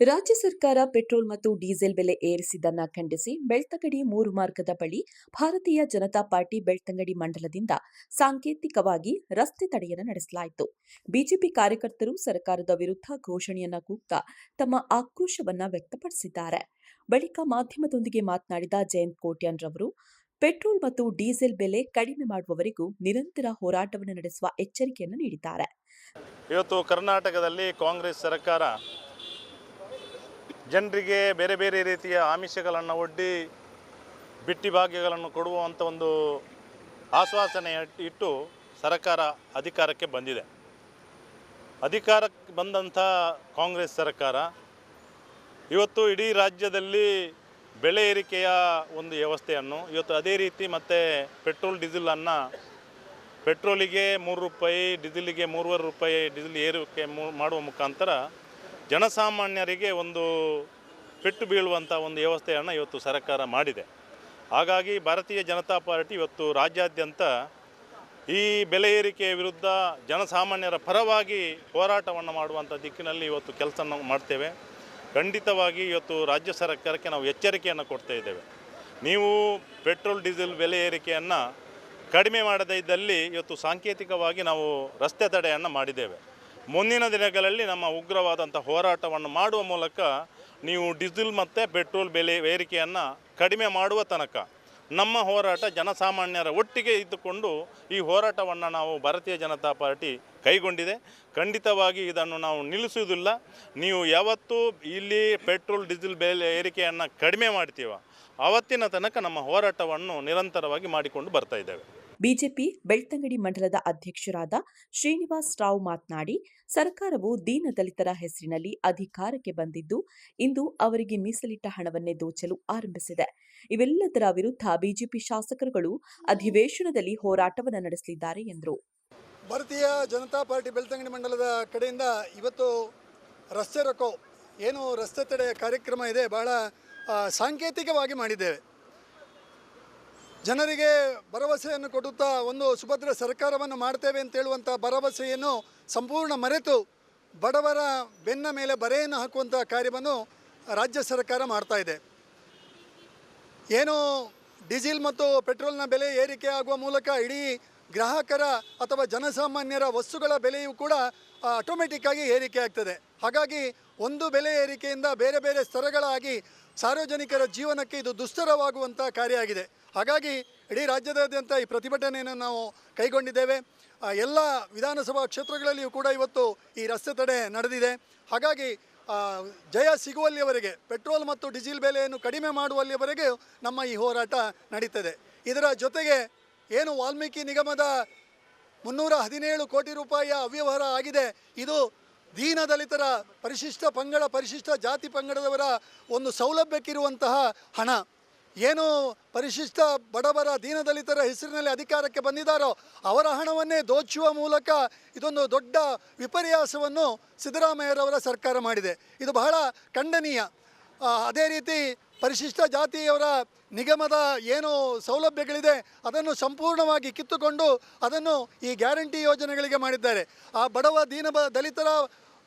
ರಾಜ್ಯ ಸರ್ಕಾರ ಪೆಟ್ರೋಲ್ ಮತ್ತು ಡೀಸೆಲ್ ಬೆಲೆ ಏರಿಸಿದ್ದನ್ನ ಖಂಡಿಸಿ ಬೆಳ್ತಂಗಡಿ ಮೂರು ಮಾರ್ಗದ ಬಳಿ ಭಾರತೀಯ ಜನತಾ ಪಾರ್ಟಿ ಬೆಳ್ತಂಗಡಿ ಮಂಡಲದಿಂದ ಸಾಂಕೇತಿಕವಾಗಿ ರಸ್ತೆ ತಡೆಯನ್ನು ನಡೆಸಲಾಯಿತು. ಬಿಜೆಪಿ ಕಾರ್ಯಕರ್ತರು ಸರ್ಕಾರದ ವಿರುದ್ಧ ಘೋಷಣೆಯನ್ನ ಕೂಗ್ತಾ ತಮ್ಮ ಆಕ್ರೋಶವನ್ನ ವ್ಯಕ್ತಪಡಿಸಿದ್ದಾರೆ. ಬಳಿಕ ಮಾಧ್ಯಮದೊಂದಿಗೆ ಮಾತನಾಡಿದ ಜಯಂತ್ ಕೋಟ್ಯಾನ್ ರವರು ಪೆಟ್ರೋಲ್ ಮತ್ತು ಡೀಸೆಲ್ ಬೆಲೆ ಕಡಿಮೆ ಮಾಡುವವರೆಗೂ ನಿರಂತರ ಹೋರಾಟವನ್ನು ನಡೆಸುವ ಎಚ್ಚರಿಕೆಯನ್ನು ನೀಡಿದ್ದಾರೆ. ಇವತ್ತು ಕರ್ನಾಟಕದಲ್ಲಿ ಕಾಂಗ್ರೆಸ್ ಸರ್ಕಾರ ಜನರಿಗೆ ಬೇರೆ ಬೇರೆ ರೀತಿಯ ಆಮಿಷಗಳನ್ನು ಒಡ್ಡಿ ಬಿಟ್ಟಿ ಭಾಗ್ಯಗಳನ್ನು ಕೊಡುವಂಥ ಒಂದು ಆಶ್ವಾಸನೆ ಇಟ್- ಇಟ್ಟು ಸರ್ಕಾರ ಅಧಿಕಾರಕ್ಕೆ ಬಂದಿದೆ. ಅಧಿಕಾರಕ್ಕೆ ಬಂದಂಥ ಕಾಂಗ್ರೆಸ್ ಸರ್ಕಾರ ಇವತ್ತು ಇಡೀ ರಾಜ್ಯದಲ್ಲಿ ಬೆಲೆ ಏರಿಕೆಯ ಒಂದು ವ್ಯವಸ್ಥೆಯನ್ನು ಇವತ್ತು ಅದೇ ರೀತಿ ಮತ್ತು ಪೆಟ್ರೋಲ್ ಡೀಸೆಲನ್ನು ಪೆಟ್ರೋಲಿಗೆ ಮೂರು ರೂಪಾಯಿ, ಡೀಸೆಲಿಗೆ ಮೂರುವರೆ ರೂಪಾಯಿ, ಡೀಸೆಲ್ ಏರಿಕೆ ಮಾಡುವ ಮುಖಾಂತರ ಜನಸಾಮಾನ್ಯರಿಗೆ ಒಂದು ಪೆಟ್ಟು ಬೀಳುವಂಥ ಒಂದು ವ್ಯವಸ್ಥೆಯನ್ನು ಇವತ್ತು ಸರ್ಕಾರ ಮಾಡಿದೆ. ಹಾಗಾಗಿ ಭಾರತೀಯ ಜನತಾ ಪಾರ್ಟಿ ಇವತ್ತು ರಾಜ್ಯಾದ್ಯಂತ ಈ ಬೆಲೆ ಏರಿಕೆಯ ವಿರುದ್ಧ ಜನಸಾಮಾನ್ಯರ ಪರವಾಗಿ ಹೋರಾಟವನ್ನು ಮಾಡುವಂಥ ದಿಕ್ಕಿನಲ್ಲಿ ಇವತ್ತು ಕೆಲಸ ಮಾಡ್ತೇವೆ. ಖಂಡಿತವಾಗಿ ಇವತ್ತು ರಾಜ್ಯ ಸರ್ಕಾರಕ್ಕೆ ನಾವು ಎಚ್ಚರಿಕೆಯನ್ನು ಕೊಡ್ತಾ ಇದ್ದೇವೆ. ನೀವು ಪೆಟ್ರೋಲ್, ಡೀಸೆಲ್ ಬೆಲೆ ಏರಿಕೆಯನ್ನು ಕಡಿಮೆ ಮಾಡದೇ ಇದ್ದಲ್ಲಿ ಇವತ್ತು ಸಾಂಕೇತಿಕವಾಗಿ ನಾವು ರಸ್ತೆ ತಡೆಯನ್ನು ಮಾಡಿದ್ದೇವೆ. ಮುಂದಿನ ದಿನಗಳಲ್ಲಿ ನಮ್ಮ ಉಗ್ರವಾದಂಥ ಹೋರಾಟವನ್ನು ಮಾಡುವ ಮೂಲಕ ನೀವು ಡೀಸೆಲ್ ಮತ್ತು ಪೆಟ್ರೋಲ್ ಬೆಲೆ ಏರಿಕೆಯನ್ನು ಕಡಿಮೆ ಮಾಡುವ ತನಕ ನಮ್ಮ ಹೋರಾಟ ಜನಸಾಮಾನ್ಯರ ಒಟ್ಟಿಗೆ ಇದ್ದುಕೊಂಡು ಈ ಹೋರಾಟವನ್ನು ನಾವು ಭಾರತೀಯ ಜನತಾ ಪಾರ್ಟಿ ಕೈಗೊಂಡಿದೆ. ಖಂಡಿತವಾಗಿ ಇದನ್ನು ನಾವು ನಿಲ್ಲಿಸುವುದಿಲ್ಲ. ನೀವು ಯಾವತ್ತು ಇಲ್ಲಿ ಪೆಟ್ರೋಲ್, ಡೀಸೆಲ್ ಬೆಲೆ ಏರಿಕೆಯನ್ನು ಕಡಿಮೆ ಮಾಡ್ತೀವ. ಆವತ್ತಿನ ತನಕ ನಮ್ಮ ಹೋರಾಟವನ್ನು ನಿರಂತರವಾಗಿ ಮಾಡಿಕೊಂಡು ಬರ್ತಾ ಇದ್ದೇವೆ. ಬಿಜೆಪಿ ಬೆಳ್ತಂಗಡಿ ಮಂಡಲದ ಅಧ್ಯಕ್ಷರಾದ ಶ್ರೀನಿವಾಸ್ ರಾವ್ ಮಾತನಾಡಿ, ಸರ್ಕಾರವು ದೀನ ದಲಿತರ ಹೆಸರಿನಲ್ಲಿ ಅಧಿಕಾರಕ್ಕೆ ಬಂದಿದ್ದು, ಇಂದು ಅವರಿಗೆ ಮೀಸಲಿಟ್ಟ ಹಣವನ್ನೇ ದೋಚಲು ಆರಂಭಿಸಿದೆ. ಇವೆಲ್ಲದರ ವಿರುದ್ಧ ಬಿಜೆಪಿ ಶಾಸಕರುಗಳು ಅಧಿವೇಶನದಲ್ಲಿ ಹೋರಾಟವನ್ನು ನಡೆಸಲಿದ್ದಾರೆ ಎಂದರು. ಭಾರತೀಯ ಜನತಾ ಪಾರ್ಟಿ ಬೆಳ್ತಂಗಡಿ ಮಂಡಲದ ಕಡೆಯಿಂದ ಇವತ್ತು ರಸ್ತೆ ರೊಕ್ಕೋ ಏನು ರಸ್ತೆ ತಡೆ ಕಾರ್ಯಕ್ರಮ ಇದೆ, ಬಹಳ ಸಾಂಕೇತಿಕವಾಗಿ ಮಾಡಿದ್ದೇವೆ. ಜನರಿಗೆ ಭರವಸೆಯನ್ನು ಕೊಡುತ್ತಾ ಒಂದು ಸುಭದ್ರ ಸರ್ಕಾರವನ್ನು ಮಾಡ್ತೇವೆ ಅಂತ ಹೇಳುವಂಥ ಭರವಸೆಯನ್ನು ಸಂಪೂರ್ಣ ಮರೆತು ಬಡವರ ಬೆನ್ನ ಮೇಲೆ ಬರೆಯನ್ನು ಹಾಕುವಂಥ ಕಾರ್ಯವನ್ನು ರಾಜ್ಯ ಸರ್ಕಾರ ಮಾಡ್ತಾ ಇದೆ. ಏನು ಡೀಸೆಲ್ ಮತ್ತು ಪೆಟ್ರೋಲ್ನ ಬೆಲೆ ಏರಿಕೆ ಆಗುವ ಮೂಲಕ ಇಡೀ ಗ್ರಾಹಕರ ಅಥವಾ ಜನಸಾಮಾನ್ಯರ ವಸ್ತುಗಳ ಬೆಲೆಯೂ ಕೂಡ ಆಟೋಮೆಟಿಕ್ ಆಗಿ ಏರಿಕೆ ಆಗ್ತದೆ. ಹಾಗಾಗಿ ಒಂದು ಬೆಲೆ ಏರಿಕೆಯಿಂದ ಬೇರೆ ಬೇರೆ ಸ್ತರಗಳಾಗಿ ಸಾರ್ವಜನಿಕರ ಜೀವನಕ್ಕೆ ಇದು ದುಸ್ತರವಾಗುವಂಥ ಕಾರ್ಯ ಆಗಿದೆ. ಹಾಗಾಗಿ ಇಡೀ ರಾಜ್ಯದಾದ್ಯಂತ ಈ ಪ್ರತಿಭಟನೆಯನ್ನು ನಾವು ಕೈಗೊಂಡಿದ್ದೇವೆ. ಎಲ್ಲ ವಿಧಾನಸಭಾ ಕ್ಷೇತ್ರಗಳಲ್ಲಿಯೂ ಕೂಡ ಇವತ್ತು ಈ ರಸ್ತೆ ತಡೆ ನಡೆದಿದೆ. ಹಾಗಾಗಿ ಜಯ ಸಿಗುವಲ್ಲಿಯವರೆಗೆ, ಪೆಟ್ರೋಲ್ ಮತ್ತು ಡೀಸೆಲ್ ಬೆಲೆಯನ್ನು ಕಡಿಮೆ ಮಾಡುವಲ್ಲಿಯವರೆಗೆ ನಮ್ಮ ಈ ಹೋರಾಟ ನಡೀತದೆ. ಇದರ ಜೊತೆಗೆ ಏನು ವಾಲ್ಮೀಕಿ ನಿಗಮದ ಮುನ್ನೂರ ಹದಿನೇಳು ಕೋಟಿ ರೂಪಾಯಿಯ ಅವ್ಯವಹಾರ ಆಗಿದೆ. ಇದು ದೀನ ದಲಿತರ ಪರಿಶಿಷ್ಟ ಪಂಗಡ, ಪರಿಶಿಷ್ಟ ಜಾತಿ ಪಂಗಡದವರ ಒಂದು ಸೌಲಭ್ಯಕ್ಕಿರುವಂತಹ ಹಣ. ಏನು ಪರಿಶಿಷ್ಟ ಬಡವರ ದೀನದಲಿತರ ಹೆಸರಿನಲ್ಲಿ ಅಧಿಕಾರಕ್ಕೆ ಬಂದಿದ್ದಾರೋ ಅವರ ಹಣವನ್ನೇ ದೋಚುವ ಮೂಲಕ ಇದೊಂದು ದೊಡ್ಡ ವಿಪರ್ಯಾಸವನ್ನು ಸಿದ್ದರಾಮಯ್ಯರವರ ಸರ್ಕಾರ ಮಾಡಿದೆ. ಇದು ಬಹಳ ಖಂಡನೀಯ. ಅದೇ ರೀತಿ ಪರಿಶಿಷ್ಟ ಜಾತಿಯವರ ನಿಗಮದ ಏನು ಸೌಲಭ್ಯಗಳಿದೆ, ಅದನ್ನು ಸಂಪೂರ್ಣವಾಗಿ ಕಿತ್ತುಕೊಂಡು ಅದನ್ನು ಈ ಗ್ಯಾರಂಟಿ ಯೋಜನೆಗಳಿಗೆ ಮಾಡಿದ್ದಾರೆ. ಆ ಬಡವ ದೀನ ದಲಿತರ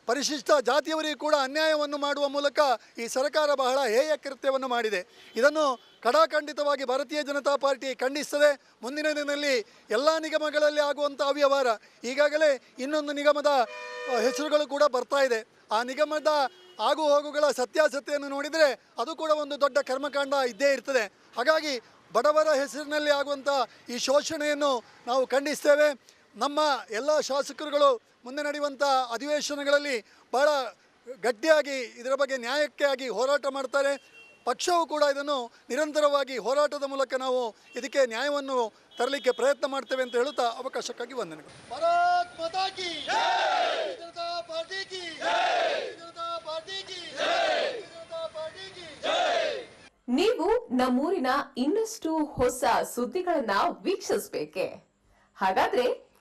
ಪರಿಶಿಷ್ಟ ಜಾತಿಯವರಿಗೆ ಕೂಡ ಅನ್ಯಾಯವನ್ನು ಮಾಡುವ ಮೂಲಕ ಈ ಸರ್ಕಾರ ಬಹಳ ಹೇಯ ಕೃತ್ಯವನ್ನು ಮಾಡಿದೆ. ಇದನ್ನು ಕಡಾಖಂಡಿತವಾಗಿ ಭಾರತೀಯ ಜನತಾ ಪಾರ್ಟಿ ಖಂಡಿಸ್ತದೆ. ಮುಂದಿನ ದಿನದಲ್ಲಿ ಎಲ್ಲ ನಿಗಮಗಳಲ್ಲಿ ಆಗುವಂಥ ಅವ್ಯವಹಾರ ಈಗಾಗಲೇ ಇನ್ನೊಂದು ನಿಗಮದ ಹೆಸರುಗಳು ಕೂಡ ಬರ್ತಾ ಇದೆ. ಆ ನಿಗಮದ ಆಗು ಹೋಗುಗಳ ಸತ್ಯಾಸತ್ಯವನ್ನು ನೋಡಿದರೆ ಅದು ಕೂಡ ಒಂದು ದೊಡ್ಡ ಕರ್ಮಕಾಂಡ ಇದ್ದೇ ಇರ್ತದೆ. ಹಾಗಾಗಿ ಬಡವರ ಹೆಸರಿನಲ್ಲಿ ಆಗುವಂಥ ಈ ಶೋಷಣೆಯನ್ನು ನಾವು ಖಂಡಿಸ್ತೇವೆ. ನಮ್ಮ ಎಲ್ಲ ಶಾಸಕರುಗಳು ಮುಂದೆ ನಡೆಯುವಂಥ ಅಧಿವೇಶನಗಳಲ್ಲಿ ಬಹಳ ಗಟ್ಟಿಯಾಗಿ ಇದರ ಬಗ್ಗೆ ನ್ಯಾಯಕ್ಕಾಗಿ ಹೋರಾಟ ಮಾಡ್ತಾರೆ. ಪಕ್ಷವು ಕೂಡ ಇದನ್ನು ನಿರಂತರವಾಗಿ ಹೋರಾಟದ ಮೂಲಕ ನಾವು ಇದಕ್ಕೆ ನ್ಯಾಯವನ್ನು ತರಲಿಕ್ಕೆ ಪ್ರಯತ್ನ ಮಾಡ್ತೇವೆ ಅಂತ ಹೇಳುತ್ತಾ ಅವಕಾಶಕ್ಕಾಗಿ ವಂದನೆಗಳು. ನೀವು ನಮ್ಮೂರಿನ ಇನ್ನಷ್ಟು ಹೊಸ ಸುದ್ದಿಗಳನ್ನ ವೀಕ್ಷಿಸಬೇಕೆ? ಹಾಗಾದ್ರೆ